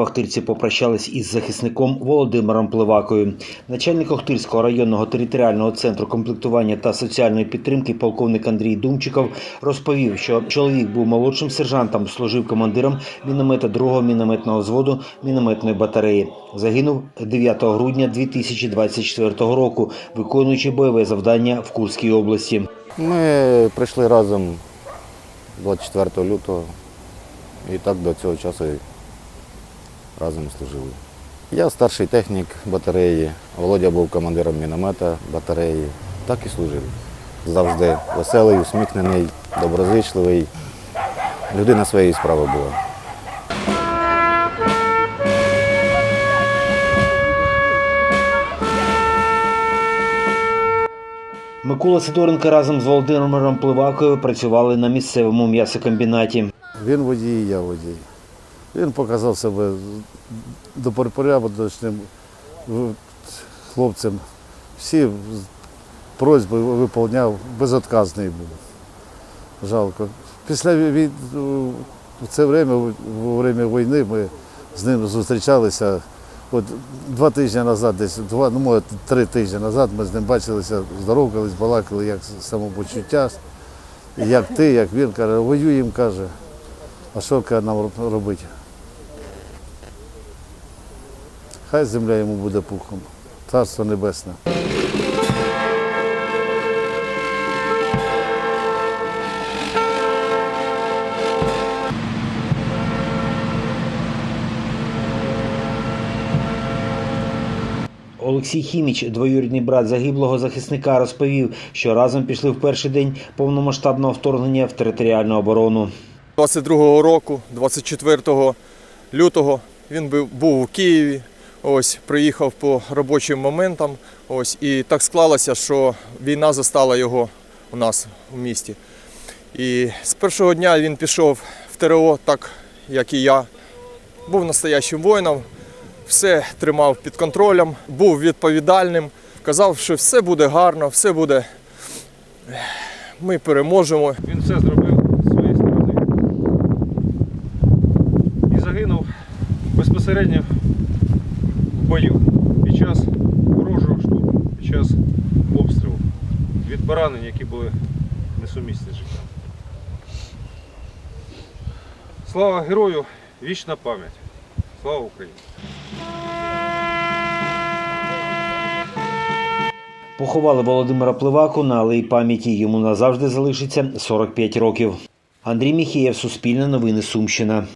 Охтирці попрощались із захисником Володимиром Пливакою. Начальник Охтирського районного територіального центру комплектування та соціальної підтримки полковник Андрій Думчиков розповів, що чоловік був молодшим сержантом, служив командиром міномета 2-го мінометного взводу мінометної батареї. Загинув 9 грудня 2024 року, виконуючи бойове завдання в Курській області. Ми прийшли разом 24 лютого і так до цього часу разом служили. Я старший технік батареї, Володя був командиром міномета батареї. Так і служив. Завжди веселий, усміхнений, доброзичливий. Людина своєї справи була. Микола Сидоренко разом з Володимиром Пливакою працювали на місцевому м'ясокомбінаті. Він водій, я водій. Він показав себе до порядочним хлопцем. Всі просьби виповняв, безотказний був. Жалко. Після війни, в це время, во время війни ми з ним зустрічалися. От два тижні назад, десь два, ну може три тижні назад ми з ним бачилися, здоровкались, балакали, як самопочуття, як ти, як він каже, воюємо, каже. А що нам робити? Хай земля йому буде пухом. Царство небесне. Олексій Хіміч, двоюрідний брат загиблого захисника, розповів, що разом пішли в перший день повномасштабного вторгнення в територіальну оборону. 22-го року, 24 лютого, він був- був у Києві. Ось приїхав по робочим моментам. Ось і так склалося, що війна застала його у нас у місті. І з першого дня він пішов в ТРО, так як і я. Був настоящим воїном, все тримав під контролем, був відповідальним, казав, що все буде гарно, все буде. Ми переможемо. Він все зробив з своєї сторони. І загинув безпосередньо бою під час ворожого штурму, під час обстрілу від поранень, які були несумісні з життям. Слава герою! Вічна пам'ять! Слава Україні! Поховали Володимира Пливаку на алеї пам'яті. Йому назавжди залишиться 45 років. Андрій Міхієв, Суспільне новини Сумщина.